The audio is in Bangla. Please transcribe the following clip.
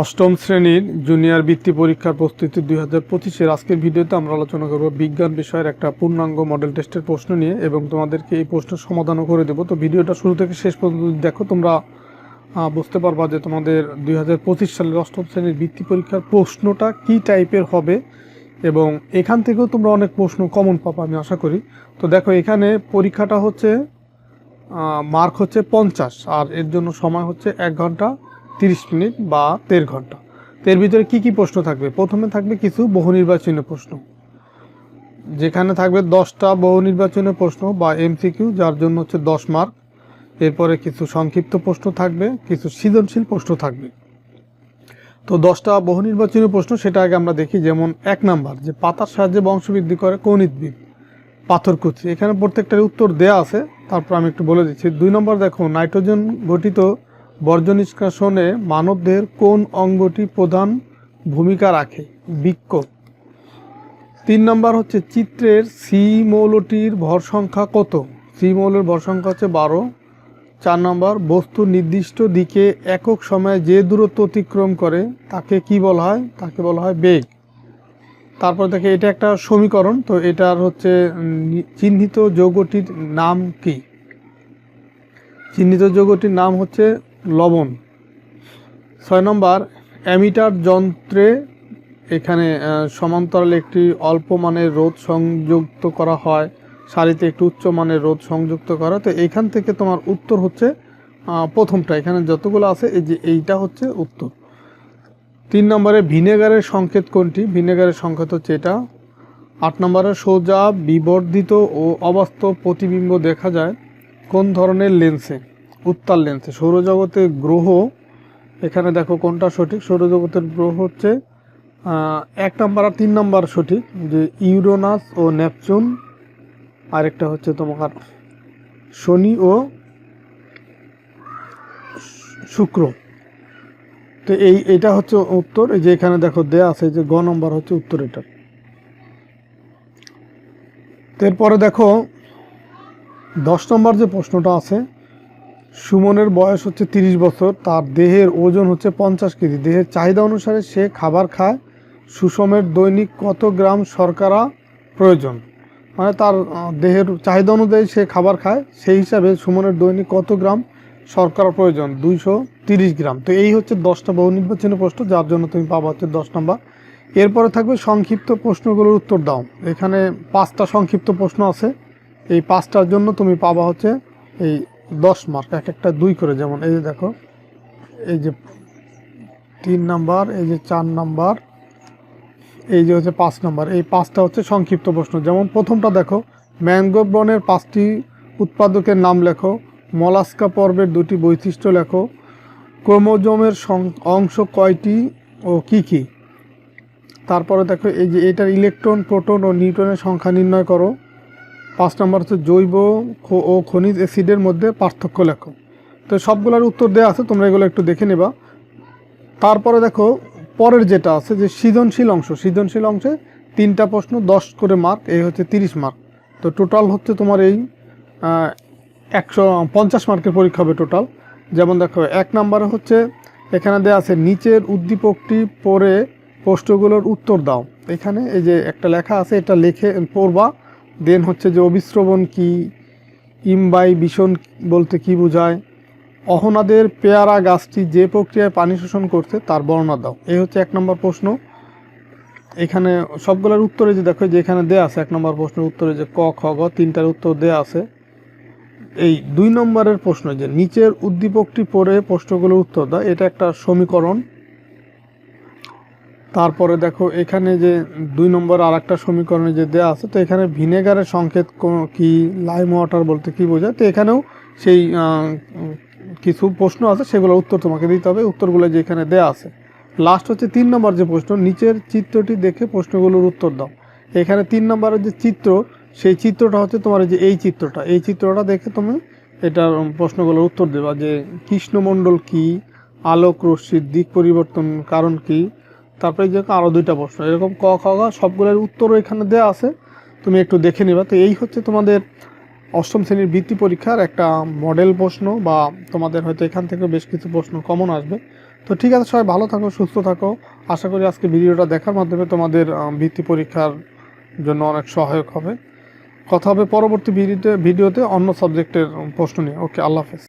অষ্টম শ্রেণির জুনিয়র বৃত্তি পরীক্ষার প্রস্তুতি দুই হাজার পঁচিশের আজকের ভিডিওতে আমরা আলোচনা করব বিজ্ঞান বিষয়ের একটা পূর্ণাঙ্গ মডেল টেস্টের প্রশ্ন নিয়ে এবং তোমাদেরকে এই প্রশ্নের সমাধানও করে দেবো। তো ভিডিওটা শুরু থেকে শেষ পর্যন্ত দেখো, তোমরা বুঝতে পারবা যে তোমাদের দুই হাজার পঁচিশ সালের অষ্টম শ্রেণির বৃত্তি পরীক্ষার প্রশ্নটা কী টাইপের হবে এবং এখান থেকেও তোমরা অনেক প্রশ্ন কমন পাবা, আমি আশা করি। তো দেখো, এখানে পরীক্ষাটা হচ্ছে মার্ক হচ্ছে পঞ্চাশ আর এর জন্য সময় হচ্ছে এক ঘণ্টা। তিরিশ মিনিট বা দেড় ঘণ্টা। তো এর ভিতরে কী কী প্রশ্ন থাকবে? প্রথমে থাকবে কিছু বহু নির্বাচনী প্রশ্ন। যেখানে থাকবে দশটা বহু নির্বাচনী প্রশ্ন বা এমসিকিউ যার জন্য হচ্ছে দশ মার্ক। এরপরে কিছু সংক্ষিপ্ত প্রশ্ন থাকবে, কিছু সৃজনশীল প্রশ্ন থাকবে। তো দশটা বহু নির্বাচনী প্রশ্ন, সেটা আগে আমরা দেখি। যেমন এক নাম্বার, যে পাতার সাহায্যে বংশবৃদ্ধি করে উদ্ভিদ? পাথরকুচি। এখানে প্রত্যেকটার উত্তর দেয়া আছে। তারপর আমি একটু বলে দিচ্ছি। দুই নম্বর, দেখো, নাইট্রোজেন গঠিত বর্জ্য নিষ্কাশনে মানবদেহের কোন অঙ্গটি প্রধান ভূমিকা রাখে? বৃক্ক। তিন নম্বর হচ্ছে চিত্রের সি মৌলটির ভর সংখ্যা কত? সি মৌলের ভর সংখ্যা হচ্ছে বারো। চার নম্বর, বস্তু নির্দিষ্ট দিকে একক সময়ে যে দূরত্ব অতিক্রম করে, তাকে কি বলা হয়? তাকে বলা হয় বেগ। তারপর দেখে এটা একটা সমীকরণ, তো এটার হচ্ছে চিহ্নিত যৌগটির নাম কি? চিহ্নিত যৌগটির নাম হচ্ছে লবণ। ছয় নম্বর, অ্যামিটার যন্ত্রে এখানে সমান্তরালে একটি অল্প মানের রোধ সংযুক্ত করা হয়, সারিতে একটি উচ্চ মানের রোধ সংযুক্ত করা। তো এখান থেকে তোমার উত্তর হচ্ছে প্রথমটা। এখানে যতগুলো আছে, এই যে এইটা হচ্ছে উত্তর। তিন নম্বরে, ভিনেগারের সংকেত কোনটি? ভিনেগারের সংকেত হচ্ছে এটা। আট নম্বরে, সোজা বিবর্ধিত ও অবাস্তব প্রতিবিম্ব দেখা যায়, কোন ধরনের লেন্সে? উত্তাল লেন্সে সৌরজগতে গ্রহ, এখানে দেখো কোনটা সঠিক? সৌরজগতের গ্রহ হচ্ছে এক নম্বর আর তিন নম্বর সঠিক, যে ইউরোনাস ও নেপচুন। আরেকটা হচ্ছে তোমার শনি ও শুক্র। তো এই, এটা হচ্ছে উত্তর, এই যে এখানে দেখো দেয়া আছে যে গ নম্বর হচ্ছে উত্তর এটা। এরপরে দেখো দশ নম্বর যে প্রশ্নটা আছে সুমনের বয়স হচ্ছে তিরিশ বছর, তার দেহের ওজন হচ্ছে পঞ্চাশ কেজি। দেহের চাহিদা অনুসারে সে খাবার খায়, সুষমের দৈনিক কত গ্রাম শর্করা প্রয়োজন? মানে তার দেহের চাহিদা অনুযায়ী সে খাবার খায়, সেই হিসাবে সুমনের দৈনিক কত গ্রাম শর্করা প্রয়োজন? দুইশো তিরিশ গ্রাম। তো এই হচ্ছে দশটা বহু নির্বাচনী প্রশ্ন, যার জন্য তুমি পাবা হচ্ছে দশ নম্বর। এরপরে থাকবে সংক্ষিপ্ত প্রশ্নগুলোর উত্তর দাও। এখানে পাঁচটা সংক্ষিপ্ত প্রশ্ন আছে। এই পাঁচটার জন্য তুমি পাবা হচ্ছে এই দশ মার্ক এক একটা দুই করে, যেমন এই যে দেখো, এই যে তিন নাম্বার, এই যে চার নাম্বার, এই যে হচ্ছে পাঁচ নাম্বার, এই পাঁচটা হচ্ছে সংক্ষিপ্ত প্রশ্ন। যেমন প্রথমটা দেখো, ম্যানগ্রোভ বনের পাঁচটি উৎপাদকের নাম লেখো, মলাস্কা পর্বের দুটি বৈশিষ্ট্য লেখো, ক্রোমোজোমের অংশ কয়টি ও কি কি? তারপরে দেখো, এই যে এটার ইলেকট্রন, প্রোটন ও নিউট্রনের সংখ্যা নির্ণয় করো। পাঁচ নম্বর হচ্ছে জৈব ও খনিজ অ্যাসিডের মধ্যে পার্থক্য লেখো। তো সবগুলোর উত্তর দেওয়া আছে, তোমরা এগুলো একটু দেখে নেবা। তারপরে দেখো, পরের যেটা আছে যে সৃজনশীল অংশ। সৃজনশীল অংশে তিনটা প্রশ্ন, দশ করে মার্ক, এই হচ্ছে তিরিশ মার্ক। তো টোটাল হচ্ছে তোমার এই একশো পঞ্চাশ মার্কের পরীক্ষা হবে টোটাল। যেমন দেখো, এক নম্বরে হচ্ছে, এখানে দেওয়া আছে, নিচের উদ্দীপকটি পড়ে প্রশ্নগুলোর উত্তর দাও। এখানে এই যে একটা লেখা আছে, এটা লেখে পড়বা। দেন হচ্ছে যে অবিশ্রবণ কি, ইমবাই ভীষণ বলতে কি বোঝায়? অহনাদের পেয়ারা গাছটি যে প্রক্রিয়ায় পানি শোষণ করছে তার বর্ণনা দাও। এই হচ্ছে এক নম্বর প্রশ্ন। এখানে সবগুলোর উত্তরে যে দেখো যে এখানে দেয়া আছে, এক নম্বর প্রশ্নের উত্তরে যে ক, খ, গ, তিনটার উত্তর দেয়া আছে। এই দুই নম্বরের প্রশ্ন যে, নিচের উদ্দীপকটি পড়ে প্রশ্নগুলোর উত্তর দাও। এটা একটা সমীকরণ। তারপরে দেখো এখানে যে দুই নম্বর আর একটা সমীকরণে যে দেওয়া আছে, তো এখানে ভিনেগারের সংকেত কো- লাইম ওয়াটার বলতে কি বোঝায়? তো এখানেও সেই কিছু প্রশ্ন আছে, সেগুলোর উত্তর তোমাকে দিতে হবে। উত্তরগুলো যে এখানে দেওয়া আছে। লাস্ট হচ্ছে তিন নম্বর যে প্রশ্ন, নিচের চিত্রটি দেখে প্রশ্নগুলোর উত্তর দাও। এখানে তিন নম্বরের যে চিত্র, সেই চিত্রটা হচ্ছে তোমার যে এই চিত্রটা। এই চিত্রটা দেখে তুমি এটার প্রশ্নগুলোর উত্তর দেবা যে কৃষ্ণমণ্ডল কি, আলোক রশ্মির দিক পরিবর্তন কারণ কি তারপরে যে আরও দুইটা প্রশ্ন, এরকম ক, খ গ সবগুলোর উত্তরও এখানে দেওয়া আছে। তুমি একটু দেখে নিবা। তো এই হচ্ছে তোমাদের অষ্টম শ্রেণির বৃত্তি পরীক্ষার একটা মডেল প্রশ্ন বা তোমাদের হয়তো এখান থেকে বেশ কিছু প্রশ্ন কমন আসবে। তো ঠিক আছে, সবাই ভালো থাকো, সুস্থ থাকো। আশা করি আজকে ভিডিওটা দেখার মাধ্যমে তোমাদের বৃত্তি পরীক্ষার জন্য অনেক সহায়ক হবে। কথা হবে পরবর্তী ভিডিওতে ভিডিওতে অন্য সাবজেক্টের প্রশ্ন নিয়ে। ওকে, আল্লাহ হাফেজ।